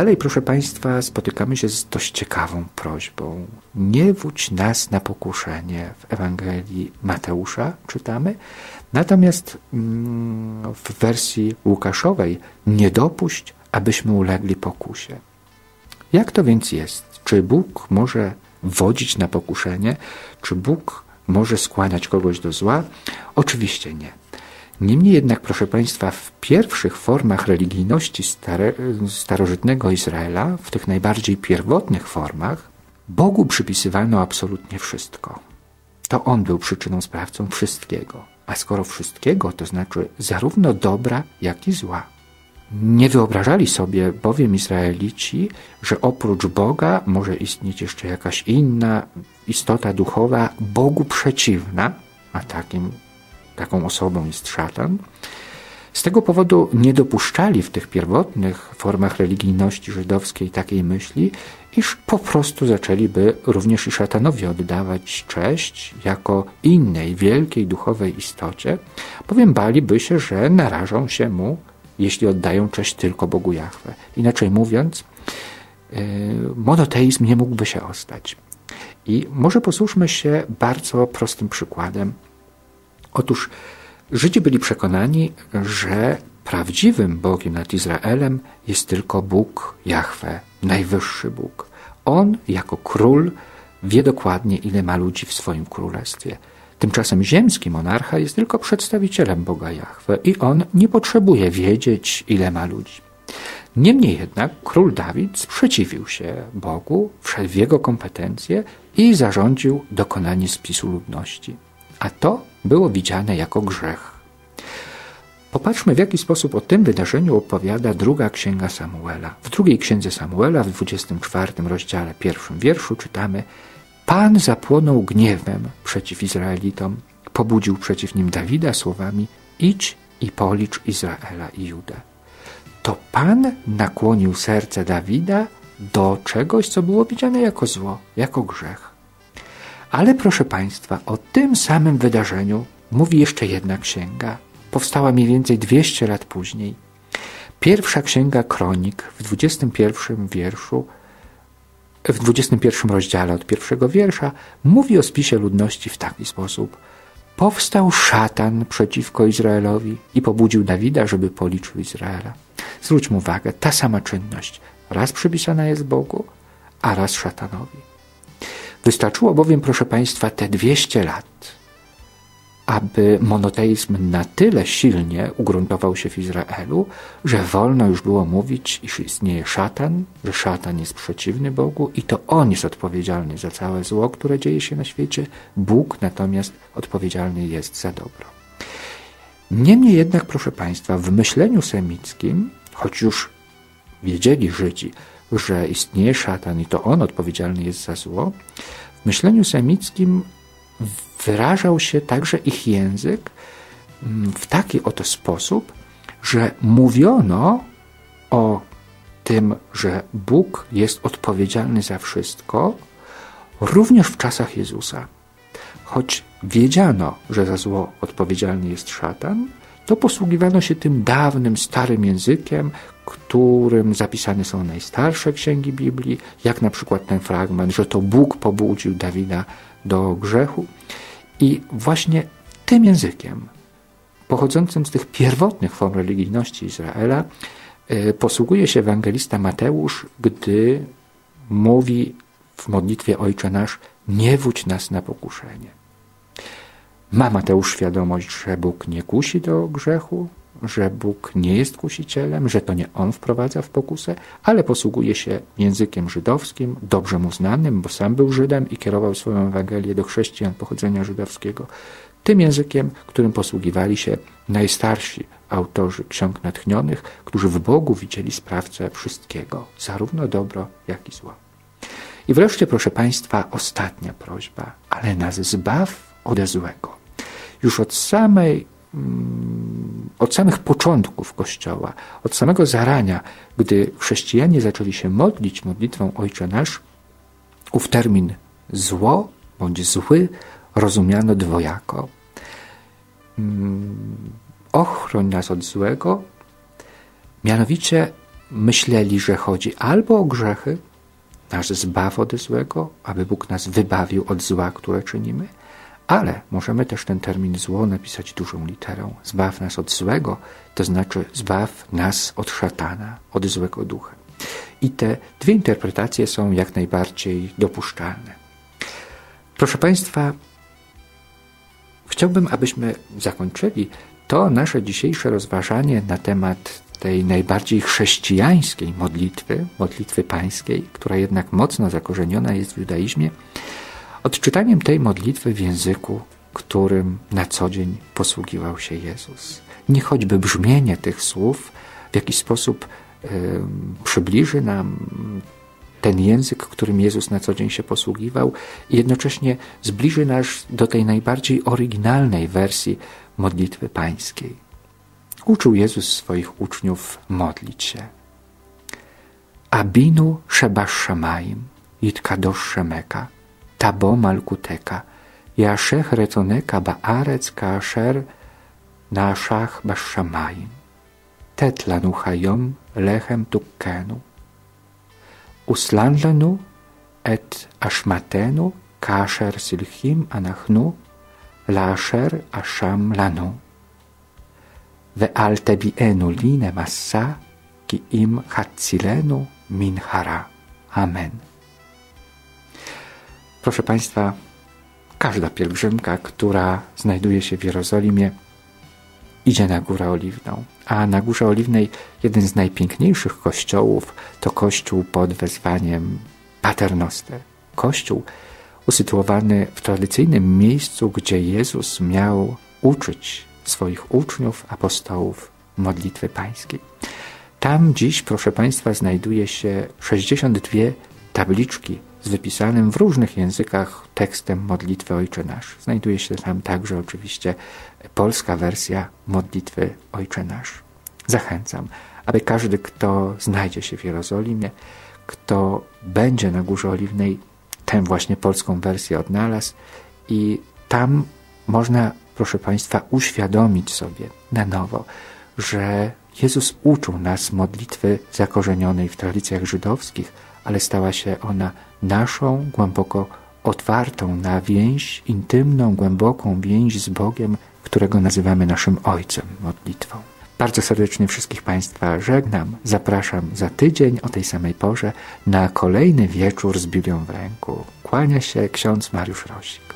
Dalej, proszę Państwa, spotykamy się z dość ciekawą prośbą. Nie wódź nas na pokuszenie. W Ewangelii Mateusza czytamy. Natomiast mm, w wersji Łukaszowej nie dopuść, abyśmy ulegli pokusie. Jak to więc jest? Czy Bóg może wodzić na pokuszenie? Czy Bóg może skłaniać kogoś do zła? Oczywiście nie. Niemniej jednak, proszę Państwa, w pierwszych formach religijności stare, starożytnego Izraela, w tych najbardziej pierwotnych formach, Bogu przypisywano absolutnie wszystko. To On był przyczyną sprawcą wszystkiego. A skoro wszystkiego, to znaczy zarówno dobra, jak i zła. Nie wyobrażali sobie bowiem Izraelici, że oprócz Boga może istnieć jeszcze jakaś inna istota duchowa, Bogu przeciwna, a takim taką osobą jest szatan. Z tego powodu nie dopuszczali w tych pierwotnych formach religijności żydowskiej takiej myśli, iż po prostu zaczęliby również i szatanowi oddawać cześć jako innej wielkiej duchowej istocie, bowiem baliby się, że narażą się mu, jeśli oddają cześć tylko Bogu Jahwe. Inaczej mówiąc, yy, monoteizm nie mógłby się ostać. I może posłuszmy się bardzo prostym przykładem Otóż Żydzi byli przekonani, że prawdziwym Bogiem nad Izraelem jest tylko Bóg Jahwe, najwyższy Bóg. On jako król wie dokładnie, ile ma ludzi w swoim królestwie. Tymczasem ziemski monarcha jest tylko przedstawicielem Boga Jahwe i on nie potrzebuje wiedzieć, ile ma ludzi. Niemniej jednak król Dawid sprzeciwił się Bogu, wszedł w jego kompetencje i zarządził dokonanie spisu ludności. A to było widziane jako grzech. Popatrzmy, w jaki sposób o tym wydarzeniu opowiada druga księga Samuela. W drugiej księdze Samuela, w 24 rozdziale, pierwszym wierszu czytamy Pan zapłonął gniewem przeciw Izraelitom, pobudził przeciw nim Dawida słowami idź i policz Izraela i Judę. To Pan nakłonił serce Dawida do czegoś, co było widziane jako zło, jako grzech. Ale proszę Państwa, o tym samym wydarzeniu mówi jeszcze jedna księga. Powstała mniej więcej 200 lat później. Pierwsza księga Kronik w 21 wierszu, w 21 rozdziale od pierwszego wiersza mówi o spisie ludności w taki sposób. Powstał szatan przeciwko Izraelowi i pobudził Dawida, żeby policzył Izraela. Zwróćmy uwagę, ta sama czynność raz przypisana jest Bogu, a raz szatanowi. Wystarczyło bowiem, proszę Państwa, te 200 lat, aby monoteizm na tyle silnie ugruntował się w Izraelu, że wolno już było mówić, iż istnieje szatan, że szatan jest przeciwny Bogu i to on jest odpowiedzialny za całe zło, które dzieje się na świecie. Bóg natomiast odpowiedzialny jest za dobro. Niemniej jednak, proszę Państwa, w myśleniu semickim, choć już wiedzieli Żydzi, że istnieje szatan i to on odpowiedzialny jest za zło, w myśleniu semickim wyrażał się także ich język mm, w taki oto sposób, że mówiono o tym, że Bóg jest odpowiedzialny za wszystko, również w czasach Jezusa. Choć wiedziano, że za zło odpowiedzialny jest szatan, to posługiwano się tym dawnym, starym językiem, którym zapisane są najstarsze księgi Biblii, jak na przykład ten fragment, że to Bóg pobudził Dawida do grzechu. I właśnie tym językiem, pochodzącym z tych pierwotnych form religijności Izraela, e, posługuje się ewangelista Mateusz, gdy mówi w modlitwie Ojcze Nasz, nie wódź nas na pokuszenie. Ma Mateusz świadomość, że Bóg nie kusi do grzechu, że Bóg nie jest kusicielem, że to nie On wprowadza w pokusę, ale posługuje się językiem żydowskim, dobrze mu znanym, bo sam był Żydem i kierował swoją Ewangelię do chrześcijan pochodzenia żydowskiego. Tym językiem, którym posługiwali się najstarsi autorzy ksiąg natchnionych, którzy w Bogu widzieli sprawcę wszystkiego, zarówno dobro, jak i zło. I wreszcie, proszę Państwa, ostatnia prośba, ale nas zbaw ode złego. Już od samej mm, od samych początków Kościoła, od samego zarania, gdy chrześcijanie zaczęli się modlić modlitwą Ojcze Nasz, ów termin zło bądź zły rozumiano dwojako. Mm, ochroń nas od złego, mianowicie myśleli, że chodzi albo o grzechy, nasz zbaw od złego, aby Bóg nas wybawił od zła, które czynimy, ale możemy też ten termin zło napisać dużą literą. Zbaw nas od złego, to znaczy zbaw nas od szatana, od złego ducha. I te dwie interpretacje są jak najbardziej dopuszczalne. Proszę Państwa, chciałbym, abyśmy zakończyli to nasze dzisiejsze rozważanie na temat tej najbardziej chrześcijańskiej modlitwy, modlitwy pańskiej, która jednak mocno zakorzeniona jest w judaizmie, odczytaniem tej modlitwy w języku, którym na co dzień posługiwał się Jezus. Nie choćby brzmienie tych słów w jakiś sposób y, przybliży nam ten język, którym Jezus na co dzień się posługiwał, i jednocześnie zbliży nas do tej najbardziej oryginalnej wersji modlitwy pańskiej. Uczył Jezus swoich uczniów modlić się. Abinu Shebash Shamaim, Yitkadosh Shemeka, תבוא מלכותך. יאשך רצונך בארץ כאשר נאשך בשמיים. תת לנו היום לחם תוכנו. וסלן לנו את אשמתנו כאשר סלחים אנחנו לאשר אשם לנו. ואל תביאנו לי למסע כי אם חצילנו מן הרע. אמן. Proszę Państwa, każda pielgrzymka, która znajduje się w Jerozolimie, idzie na Górę Oliwną. A na Górze Oliwnej jeden z najpiękniejszych kościołów to kościół pod wezwaniem Paternoster. Kościół usytuowany w tradycyjnym miejscu, gdzie Jezus miał uczyć swoich uczniów, apostołów modlitwy pańskiej. Tam dziś, proszę Państwa, znajduje się 62 tabliczki z wypisanym w różnych językach tekstem modlitwy Ojcze Nasz. Znajduje się tam także oczywiście polska wersja modlitwy Ojcze Nasz. Zachęcam, aby każdy, kto znajdzie się w Jerozolimie, kto będzie na Górze Oliwnej, tę właśnie polską wersję odnalazł i tam można proszę Państwa, uświadomić sobie na nowo, że Jezus uczył nas modlitwy zakorzenionej w tradycjach żydowskich, ale stała się ona naszą, głęboko otwartą na więź, intymną, głęboką więź z Bogiem, którego nazywamy naszym Ojcem modlitwą. Bardzo serdecznie wszystkich Państwa żegnam. Zapraszam za tydzień o tej samej porze na kolejny wieczór z Biblią w ręku. Kłania się ksiądz Mariusz Rosi.